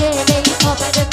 ছেলে সবের